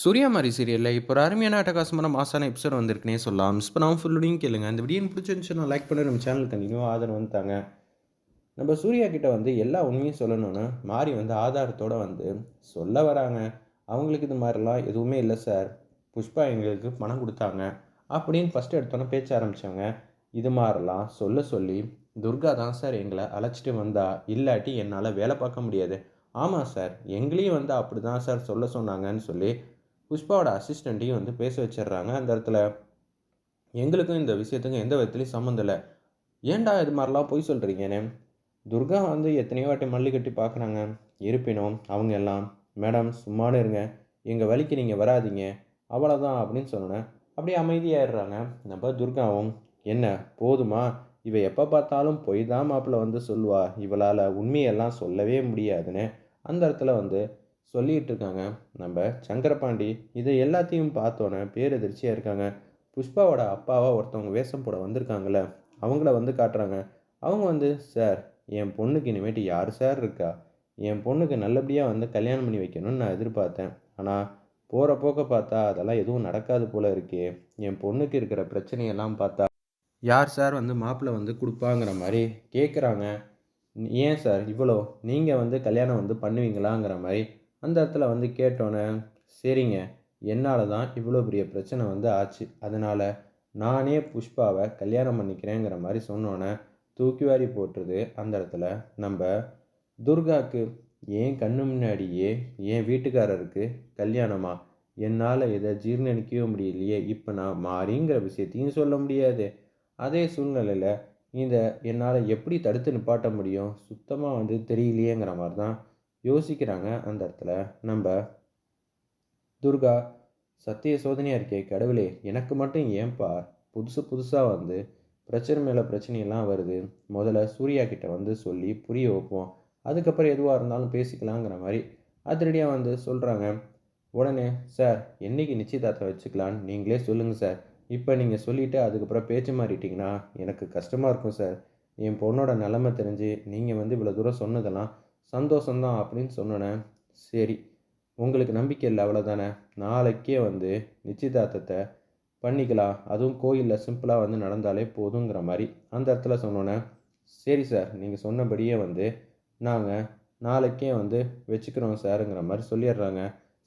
சூர்யா மாதிரி சீரியலில் இப்போ ஒரு அருமையான அட்டகாசமான மாசான எபிசோட் வந்திருக்குனே சொல்லலாம். மிஸ் பண்ணாமல் ஃபுல்லுடையும் கேளுங்க. இந்த வீடியோ பிடிச்சிருந்துச்சுன்னா லைக் பண்ணி நம்ம சேனல் கண்டினியூ ஆதரவு வந்துட்டாங்க நம்ம சூர்யா கிட்ட வந்து எல்லா உண்மையும் சொல்லணும்னு மாறி வந்து ஆதாரத்தோடு வந்து சொல்ல வராங்க. அவங்களுக்கு இது மாதிரிலாம் எதுவுமே இல்லை சார் புஷ்பா எங்களுக்கு பணம் கொடுத்தாங்க. அப்படின்னு ஃபஸ்ட்டு எடுத்தோன்னே பேச்ச ஆரம்பித்தவங்க இது மாதிரிலாம் சொல்ல சொல்லி துர்கா தான் சார் எங்களை அழைச்சிட்டு வந்தா இல்லாட்டி என்னால் வேலை பார்க்க முடியாது. ஆமாம் சார் எங்களையும் வந்து அப்படி தான் சார் சொல்ல சொன்னாங்கன்னு சொல்லி புஷ்பாவோட அசிஸ்டண்ட்டையும் வந்து பேச வச்சிடுறாங்க. அந்த இடத்துல எங்களுக்கும் இந்த விஷயத்துக்கும் எந்த விதத்துலையும் சம்மந்தம் இல்லை. ஏன்டா இது மாதிரிலாம் பொய் சொல்கிறீங்கன்னு துர்கா வந்து எத்தனையோ வாட்டி மல்லி கட்டி பார்க்குறாங்க இருப்பினும் அவங்க எல்லாம் மேடம் சும்மானு இருங்க. எங்கள் வழிக்கு நீங்கள் வராதீங்க. அவ்வளோதான் அப்படின்னு சொன்னேன் அப்படியே அமைதியாகிடுறாங்க நம்ம துர்காவும் என்ன போதுமா? இவ எப்போ பார்த்தாலும் பொய் தான் மாப்பிள்ளை வந்து சொல்லுவா. இவளால் உண்மையெல்லாம் சொல்லவே முடியாதுன்னு அந்த இடத்துல வந்து சொல்லிகிட்டு இருக்காங்க நம்ம சங்கரபாண்டி இது எல்லாத்தையும் பார்த்தோன்னே பேரதிர்ச்சியாக இருக்காங்க. புஷ்பாவோட அப்பாவாக ஒருத்தவங்க வேஷம் போட வந்திருக்காங்கள அவங்கள வந்து காட்டுறாங்க. அவங்க வந்து சார் என் பொண்ணுக்கு இனிமேட்டு யார் சார் இருக்கா? என் பொண்ணுக்கு நல்லபடியாக வந்து கல்யாணம் பண்ணி வைக்கணும்னு நான் எதிர்பார்த்தேன். ஆனால் போகிற போக்க பார்த்தா அதெல்லாம் எதுவும் நடக்காது போல இருக்கே. என் பொண்ணுக்கு இருக்கிற பிரச்சனையெல்லாம் பார்த்தா யார் சார் வந்து மாப்பிள்ளை வந்து கொடுப்பாங்கிற மாதிரி கேட்குறாங்க ஏன் சார் இவ்வளோ? நீங்கள் வந்து கல்யாணம் வந்து பண்ணுவீங்களாங்கிற மாதிரி அந்த இடத்துல வந்து கேட்டோன்னே சரிங்க என்னால் தான் இவ்வளோ பெரிய பிரச்சனை வந்து ஆச்சு. அதனால் நானே புஷ்பாவை கல்யாணம் பண்ணிக்கிறேங்கிற மாதிரி சொன்னோன்னே தூக்கி வாரி போட்டுருது அந்த இடத்துல. நம்ம துர்காக்கு ஏன் கண்ணு முன்னாடியே என் வீட்டுக்காரருக்கு கல்யாணமா? என்னால் இதை ஜீர்ணிக்கவே முடியலையே. இப்போ நான் மாறிங்கிற விஷயத்தையும் சொல்ல முடியாது. அதே சூழ்நிலையில் இந்த என்னால் எப்படி தடுத்து நிப்பாட்ட முடியும்? சுத்தமாக வந்து தெரியலையேங்கிற மாதிரி தான் யோசிக்கிறாங்க. அந்த இடத்துல நம்ம துர்கா சத்திய சோதனையாக இருக்கே கடவுளே எனக்கு மட்டும் ஏன்பா புதுசு புதுசாக வந்து பிரச்சனை மேலே பிரச்சனையெல்லாம் வருது. முதல்ல சூர்யா கிட்ட வந்து சொல்லி புரிய வைப்போம். அதுக்கப்புறம் எதுவாக இருந்தாலும் பேசிக்கலாங்கிற மாதிரி அதிரடியாக வந்து சொல்கிறாங்க உடனே சார் என்றைக்கு நிச்சயதார்த்தம் வச்சுக்கலான்னு நீங்களே சொல்லுங்கள் சார். இப்போ நீங்கள் சொல்லிவிட்டு அதுக்கப்புறம் பேச்சு மாறிட்டீங்கன்னா எனக்கு கஷ்டமாக இருக்கும் சார். என் பொண்ணோட நிலமை தெரிஞ்சு நீங்கள் வந்து இவ்வளோ தூரம் சொன்னதெல்லாம் சந்தோஷந்தான் அப்படின்னு சொன்னோன்னே சரி உங்களுக்கு நம்பிக்கை இல்லை அவ்வளோதானே நாளைக்கே வந்து நிச்சயதார்த்தத்தை பண்ணிக்கலாம். அதுவும் கோயிலில் சிம்பிளாக வந்து நடந்தாலே போதுங்கிற மாதிரி. அந்த இடத்துல சொன்னோன்னே சரி சார் நீங்கள் சொன்னபடியே வந்து நாங்கள் நாளைக்கே வந்து வச்சுக்கிறோம் சாருங்கிற மாதிரி சொல்லிடுறாங்க.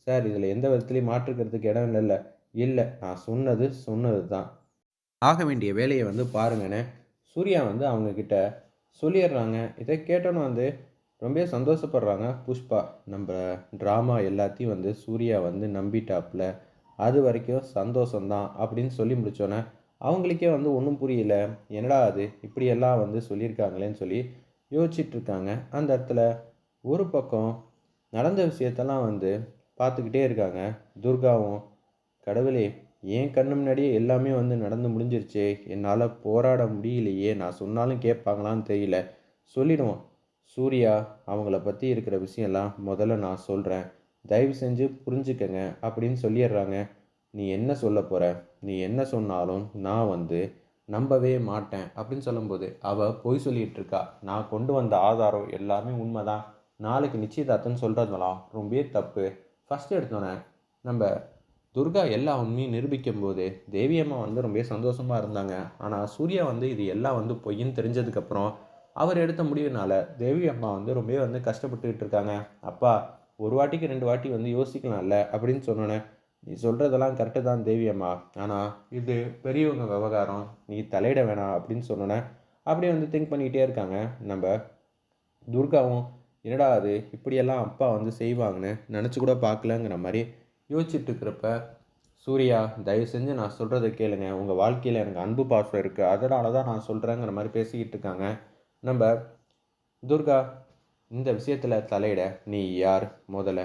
சார் இதில் எந்த விதத்துலையும் மாற்றுக்கிறதுக்கு இடம் இல்லைல்ல இல்லை. நான் சொன்னது சொன்னது தான் ஆக வேண்டிய வேலையை வந்து பாருங்கன்னு சூர்யா வந்து அவங்கக்கிட்ட சொல்லிடுறாங்க. இதை கேட்டோன்னு வந்து ரொம்ப சந்தோஷப்படுறாங்க. புஷ்பா நம்ம ட்ராமா எல்லாத்தையும் வந்து சூர்யா வந்து நம்பிட்டாப்புல. அது வரைக்கும் சந்தோஷம்தான் அப்படின்னு சொல்லி முடித்தோன்னே அவங்களுக்கே வந்து ஒன்றும் புரியல. என்னடா அது? இப்படியெல்லாம் வந்து சொல்லியிருக்காங்களேன்னு சொல்லி யோசிச்சிட்ருக்காங்க. அந்த இடத்துல ஒரு பக்கம் நடந்த விஷயத்தெல்லாம் வந்து பார்த்துக்கிட்டே இருக்காங்க. துர்காவும் கடவுளே ஏன் கண்ணு முன்னாடியே எல்லாமே வந்து நடந்து முடிஞ்சிருச்சு. என்னால் போராட முடியலையே. நான் சொன்னாலும் கேட்பாங்களான்னு தெரியல. சொல்லிடுவோம். சூர்யா அவங்கள பற்றி இருக்கிற விஷயம்லாம் முதல்ல நான் சொல்கிறேன் தயவு செஞ்சு புரிஞ்சுக்கங்க அப்படின்னு சொல்லிடுறாங்க. நீ என்ன சொல்ல போகிற நீ என்ன சொன்னாலும் நான் வந்து நம்பவே மாட்டேன் அப்படின்னு சொல்லும்போது அவள் பொய் சொல்லிகிட்டு இருக்கா. நான் கொண்டு வந்த ஆதாரம் எல்லாமே உண்மைதான். நாளைக்கு நிச்சயதார்த்தம்னு சொல்கிறதெல்லாம் ரொம்பவே தப்பு. ஃபஸ்ட்டு எடுத்தோன்னே நம்ம துர்கா எல்லா உண்மையும் நிரூபிக்கும் போது வந்து ரொம்ப சந்தோஷமாக இருந்தாங்க. ஆனால் சூர்யா வந்து இது எல்லாம் வந்து பொய்ன்னு தெரிஞ்சதுக்கப்புறம் அவர் எடுத்த முடிவுனால தேவி அம்மா வந்து ரொம்பவே வந்து கஷ்டப்பட்டுக்கிட்டு இருக்காங்க. அப்பா ஒரு வாட்டிக்கு ரெண்டு வாட்டி வந்து யோசிக்கலாம்ல அப்படின்னு சொன்னோன்னே நீ சொல்கிறதெல்லாம் கரெக்டு தான் தேவி அம்மா. ஆனால் இது பெரியவங்க விவகாரம் நீ தலையிட வேணாம் அப்படின்னு சொன்னோன்னே அப்படியே வந்து திங்க் பண்ணிக்கிட்டே இருக்காங்க. நம்ம துர்காவும் என்னடா அது இப்படியெல்லாம் அப்பா வந்து செய்வாங்கன்னு நினச்சி கூட பார்க்கலங்கிற மாதிரி யோசிச்சுட்டு இருக்கிறப்ப சூர்யா தயவு செஞ்சு நான் சொல்கிறத கேளுங்க. உங்கள் வாழ்க்கையில் எனக்கு அன்பு பாசம் இருக்குது அதனால தான் நான் சொல்கிறேங்கிற மாதிரி பேசிக்கிட்டு இருக்காங்க. நம்ம துர்கா இந்த விஷயத்தில் தலையிட நீ யார் முதல்ல?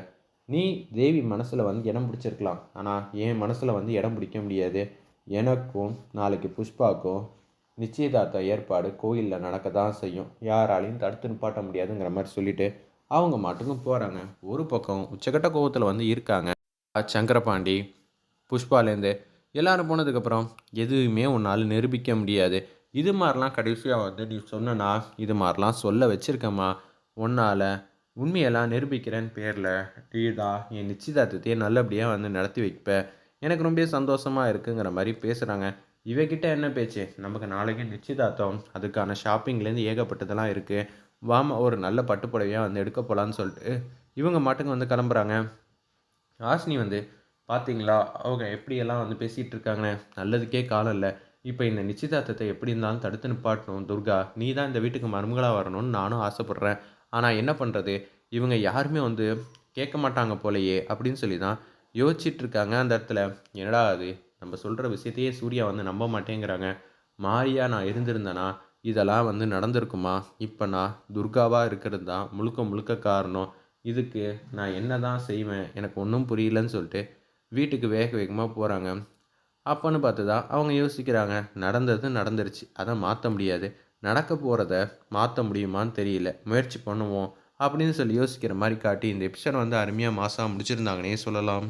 நீ தேவி மனசில் வந்து இடம் பிடிச்சிருக்கலாம். ஆனால் என் மனசில் வந்து இடம் பிடிக்க முடியாது. எனக்கும் நாளைக்கு புஷ்பாக்கும் நிச்சயதார்த்த ஏற்பாடு கோயிலில் நடக்க தான் செய்யும். யாராலையும் தடுத்து நிப்பாட்ட முடியாதுங்கிற மாதிரி சொல்லிட்டு அவங்க மட்டுக்கும் போகிறாங்க ஒரு பக்கம் உச்சக்கட்ட கோபத்தில் வந்து இருக்காங்க. சங்கரபாண்டி புஷ்பாலேருந்து எல்லாரும் போனதுக்கப்புறம் எதுவுமே உன்னால் நிரூபிக்க முடியாது. இது மாதிரிலாம் கடைசியாக வந்து நீ சொன்னனா இது மாதிரிலாம் சொல்ல வச்சுருக்கம்மா. உன்னால் உண்மையெல்லாம் நிரூபிக்கிறேன்னு பேரில். தான் என் நிச்சயதார்த்தத்தையே நல்லபடியாக வந்து நடத்தி வைப்ப. எனக்கு ரொம்ப சந்தோஷமாக இருக்குங்கிற மாதிரி பேசுகிறாங்க இவகிட்ட என்ன பேச்சு? நமக்கு நாளைக்கு நிச்சயதார்த்தம். அதுக்கான ஷாப்பிங்லேருந்து ஏகப்பட்டதெல்லாம் இருக்குது வாமா ஒரு நல்ல பட்டுப்புடவையாக வந்து எடுக்க போகலான்னு சொல்லிட்டு இவங்க மாட்டுக்கு வந்து கிளம்புறாங்க. ஹாசினி வந்து பார்த்தீங்களா அவங்க எப்படியெல்லாம் வந்து பேசிகிட்டு இருக்காங்க? நல்லதுக்கே காலம் இல்லை. இப்போ இந்த நிச்சயதார்த்தத்தை எப்படி இருந்தாலும் தடுத்து நிப்பாட்டணும். துர்கா நீ தான் இந்த வீட்டுக்கு மருமகளாக வரணும்னு நானும் ஆசைப்பட்றேன். ஆனால் என்ன பண்ணுறது இவங்க யாருமே வந்து கேட்க மாட்டாங்க போலையே அப்படின்னு சொல்லி தான் யோசிச்சுட்டு இருக்காங்க அந்த இடத்துல. என்னடா அது? நம்ம சொல்கிற விஷயத்தையே சூர்யா வந்து நம்ப மாட்டேங்கிறாங்க. மாரியா நான் இருந்திருந்தேனா? இதெல்லாம் வந்து நடந்திருக்குமா? இப்போ நான் துர்காவாக இருக்கிறது தான் முழுக்க முழுக்க காரணம். இதுக்கு நான் என்ன தான் செய்வேன்? எனக்கு ஒன்றும் புரியலன்னு சொல்லிட்டு வீட்டுக்கு வேக வேகமாக போகிறாங்க அப்போன்னு பார்த்து தான் அவங்க யோசிக்கிறாங்க. நடந்தது நடந்துருச்சு. அதை மாற்ற முடியாது. நடக்க போகிறத மாற்ற முடியுமான்னு தெரியல. முயற்சி பண்ணுவோம் அப்படின்னு சொல்லி யோசிக்கிற மாதிரி காட்டி இந்த எபிசோட் வந்து அருமையாக மாதம் முடிச்சிருந்தாங்கன்னே சொல்லலாம்.